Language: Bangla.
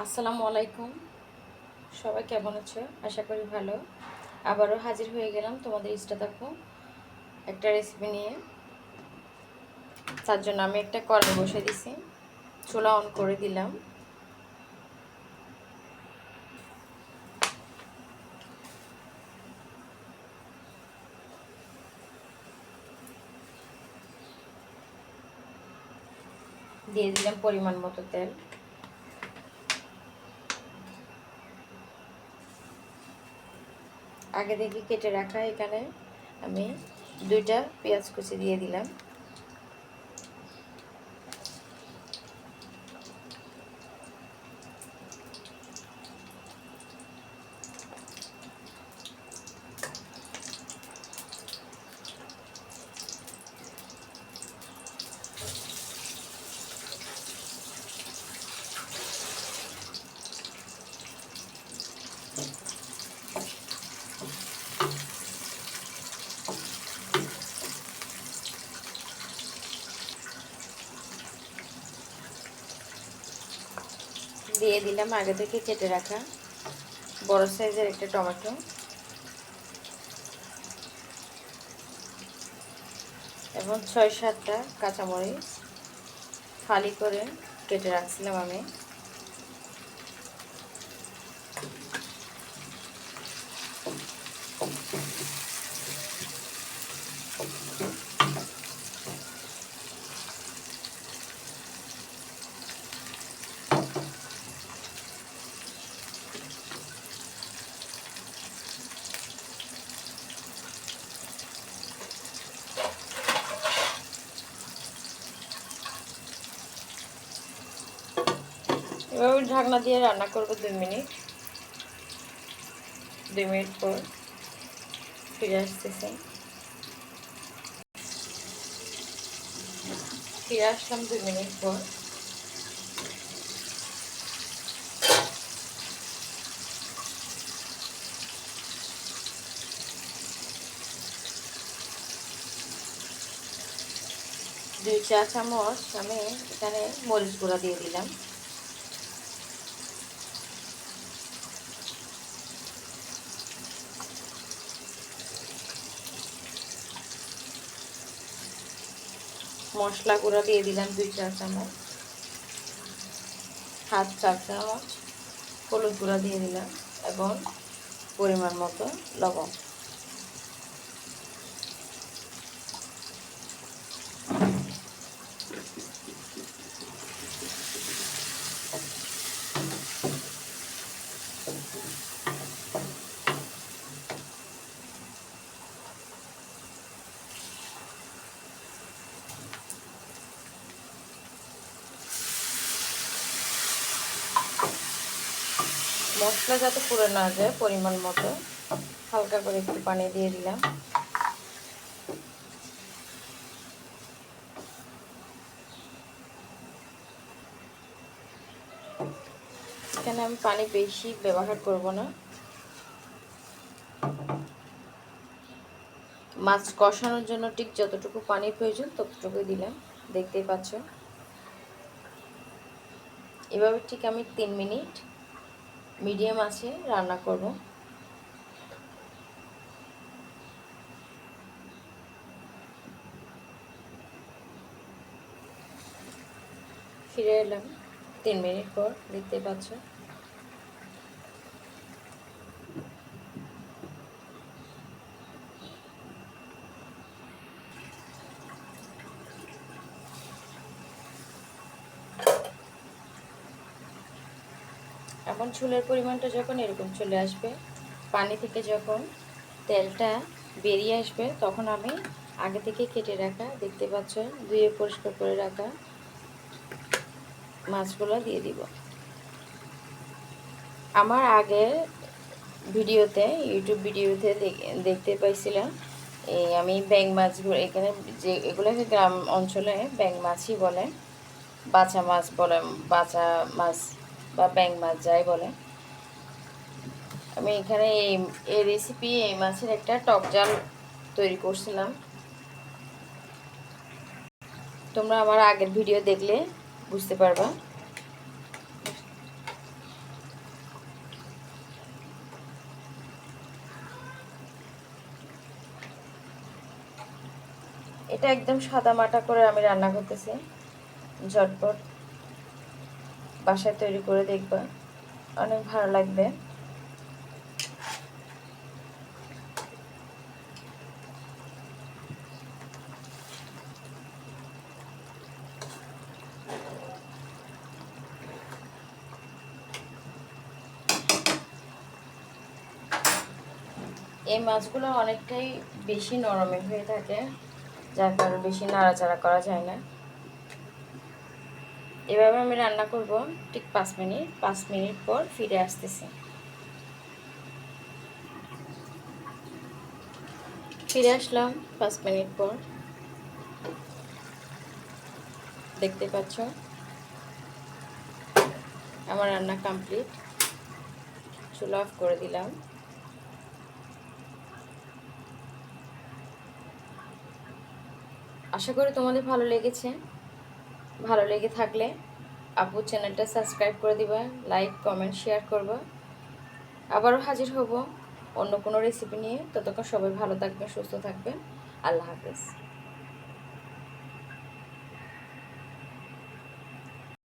আসসালামু আলাইকুম। সবাই কেমন আছো? আশা করি ভালো। আবারও হাজির হয়ে গেলাম তোমাদের ইস্টা দেখো একটা রেসিপি নিয়ে। তার জন্য আমি একটা কড়াই বসে দিছি। চুলা অন করে দিলাম। দিয়ে দিলাম পরিমাণ মতো তেল। আগে থেকে কেটে রাখা এখানে। আমি দুইটা পেঁয়াজ কুচি দিয়ে দিলাম। দিয়ে দিলাম আগে থেকে কেটে রাখা। বড় সাইজের একটা টমেটো। এবং ছয় সাতটা কাঁচামরিচ। ফালি করে কেটে রাখছিলাম আমি। এভাবে ঢাকনা দিয়ে রান্না করব দুই মিনিট। দুই মিনিট পর ফিরে আসতেছে। ফিরে আসলাম দুই মিনিট পর। দুই চা চামচ আমি এখানে মরিচ গুঁড়া দিয়ে দিলাম। মশলা গুঁড়া দিয়ে দিলাম দুই চার চামচ। হাত চা চামচ হলুদ গুঁড়া দিয়ে দিলাম এবং পরিমাণ মতো লবণ। মশলা যাতে পুরো না যায় পরিমাণ মতো, হালকা করে একটু পানি দিয়ে দিলাম। এখানে আমি পানি বেশি ব্যবহার করব না। মাছ কষানোর জন্য ঠিক যতটুকু পানির প্রয়োজন ততটুকুই দিলাম, দেখতেই পাচ্ছ। এভাবে ঠিক আমি তিন মিনিট মিডিয়াম আছে রান্না করব। ফিরে এলাম তিন মিনিট পর দেখতে পাচ্ছ। এখন চুলের পরিমাণটা যখন এরকম চলে আসবে, পানি থেকে যখন তেলটা বেরিয়ে আসবে, তখন আমি আগে থেকে কেটে রাখা, দেখতে পাচ্ছ, ধুয়ে পরিষ্কার করে রাখা মাছগুলো দিয়ে দিব। আমার আগে ভিডিওতে, ইউটিউব ভিডিওতে দেখতে পাইছিলাম, এই আমি ব্যাং মাছগুলো এখানে যে, এগুলোকে গ্রাম অঞ্চলে ব্যাং মাছই বলে, বাছা মাছ বলে, বাছা মাছ বা ব্যাং মাছ, যাই বলে আমি এখানে এই এই রেসিপি এই মাছের একটা টক জাল তৈরি করছিলাম। তোমরা আমার আগের ভিডিও দেখলে বুঝতে পারবা। এটা একদম সাদা মাটা করে আমি রান্না করতেছি। ঝটপট। বাসায় তৈরি করে দেখবা। অনেক ভালো লাগবে। এই মাছগুলো অনেকটাই বেশি নরমে হয়ে থাকে, যার কারণে বেশি নাড়াচাড়া করা যায় না। এভাবে আমি রান্না করব ঠিক পাঁচ মিনিট পাঁচ মিনিট পর ফিরে আসতেছি। ফিরে আসলাম পাঁচ মিনিট পর। দেখতে পাচ্ছ? আমার রান্না কমপ্লিট। চুলা অফ করে দিলাম। আশা করি তোমাদের ভালো লেগেছে। ভালো লেগে থাকলে আপু চ্যানেলটা সাবস্ক্রাইব করে দিবা লাইক কমেন্ট শেয়ার করবা। আবারও হাজির হব অন্য কোনো রেসিপি নিয়ে। ততক্ষণ সবাই ভালো থাকবে সুস্থ থাকবেন। আল্লাহ হাফেজ।